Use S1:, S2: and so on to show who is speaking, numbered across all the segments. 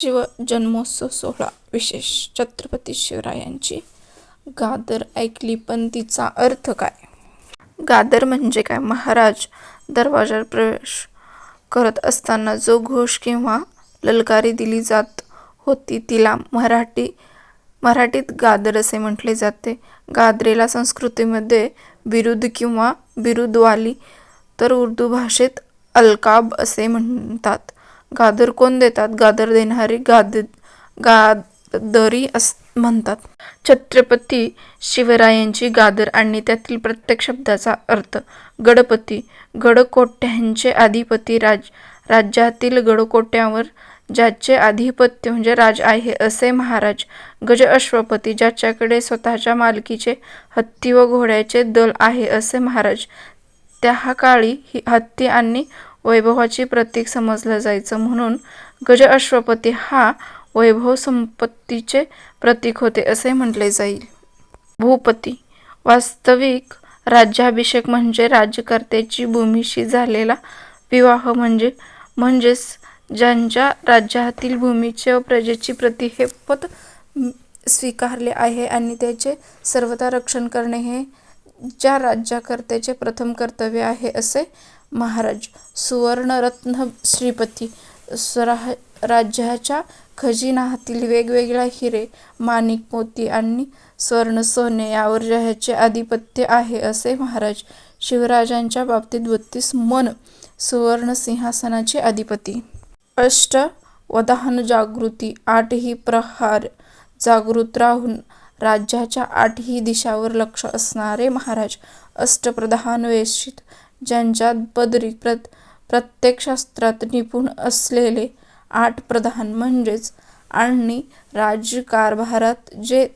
S1: शिव जन्मोत्सव सोहळा विशेष छत्रपती शिवरायांची गादर ऐकली पण तिचा अर्थ काय? गादर म्हणजे काय? महाराज दरवाजात प्रवेश करत असताना जो घोष किंवा ललकारी दिली जात होती तिला मराठी मराठीत गादर असे म्हटले जाते. गादरेला संस्कृतीमध्ये बिरुद किंवा बिरुदवाली तर उर्दू भाषेत अलकाब असे म्हणतात. गादर कोण देतात? गादर देणारी गाद गादरी अस म्हणतात. छत्रपती शिवरायांची गादर आणि त्यातील प्रत्येक शब्दाचा अर्थ गडपती. गडकोट्यांचे अधिपती राज राज्यातील गडकोट्यावर ज्याचे आधिपत्य म्हणजे राज आहे असे महाराज गज अश्वपती ज्याच्याकडे स्वतःच्या मालकीचे हत्ती व घोड्याचे दल आहे असे महाराज त्या काळी ही हत्ती आणि वैभवाची प्रतीक समजलं जायचं म्हणून गज अश्वपती हा वैभव संपत्तीचे प्रतीक होते असे म्हटले जाईल. भूपती वास्तविक राज्याभिषेक म्हणजे राज्यकर्त्याची भूमीशी झालेला विवाह म्हणजे म्हणजेच ज्यांच्या राज्यातील भूमीचे व प्रजेची प्रति हे पद स्वीकारले आहे आणि त्याचे सर्वथा रक्षण करणे हे ज्या राज्यकर्त्याचे प्रथम कर्तव्य आहे असे महाराज सुवर्णरत्न श्रीपती स्वरा राज्याच्या खजिनातील वेगवेगळ्या हिरे माणिक मोती आणि स्वर्ण सोने यावर ज्याचे आधिपत्य आहे असे महाराज शिवराजांच्या बाबतीत बत्तीस मन सुवर्ण सिंहासनाचे अधिपती अष्ट वदाहन जागृती आठही प्रहार जागृत राहून राज्याच्या आठही दिशावर लक्ष असणारे महाराज अष्टप्रधान वेशित ज्यांच्यात बदरी प्रत प्रत्येक शास्त्रात निपुण असलेले आठ प्रधान म्हणजेच आणि राज्यकारभारात जे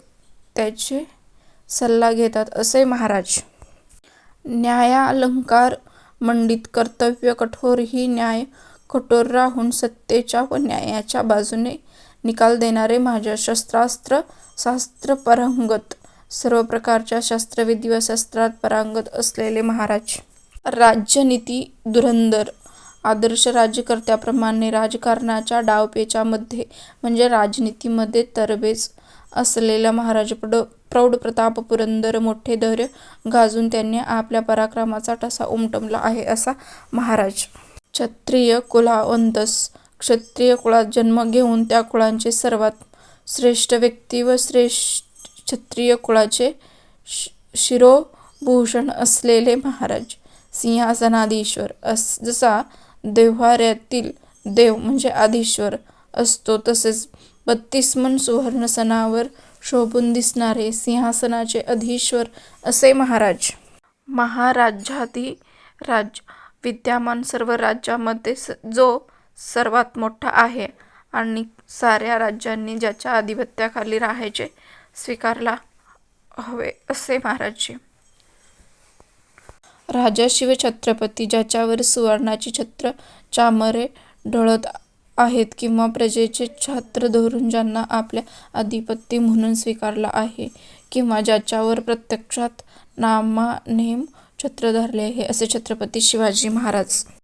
S1: त्याचे सल्ला घेतात असे महाराज. न्यायालंकार मंडित कर्तव्य कठोर ही न्याय कठोर राहून सत्तेच्या व न्यायाच्या बाजूने निकाल देणारे माझ्या शस्त्रास्त्र शास्त्र पारंगत सर्व प्रकारच्या शास्त्रविधी व शास्त्रात पारंगत असलेले महाराज. राज्यनीती धुरंधर आदर्श राज्यकर्त्याप्रमाणे राजकारणाच्या डावपेचामध्ये म्हणजे राजनीतीमध्ये तरबेज असलेला महाराज प्रौढ प्रौढ प्रताप पुरंदर मोठे धैर्य गाजून त्यांनी आपल्या पराक्रमाचा ठसा उमटवला आहे असा महाराज. क्षत्रिय कुलावंतस क्षत्रिय कुळात जन्म घेऊन त्या कुळांचे सर्वात श्रेष्ठ व्यक्ती व श्रेष्ठ क्षत्रिय कुळाचे शिरोभूषण असलेले महाराज. सिंहासनाधीश्वर अस जसा देव्हाऱ्यातील देव म्हणजे आधीश्वर असतो तसेच बत्तीस मन सुवर्णसनावर शोभून दिसणारे सिंहासनाचे अधीश्वर असे महाराज. महाराजाधी राज विद्यमान सर्व राज्यामध्ये जो सर्वात मोठा आहे आणि साऱ्या राज्यांनी ज्याच्या अधिपत्याखाली राहायचे स्वीकारला हवे असे महाराज राजा शिवछत्रपती ज्याच्यावर सुवर्णाची छत्र चामरे ढळत आहेत किंवा प्रजेचे छात्र धरून ज्यांना आपल्या अधिपती म्हणून स्वीकारला आहे किंवा ज्याच्यावर प्रत्यक्षात नामानेम छत्र धरले आहे असे छत्रपती शिवाजी महाराज.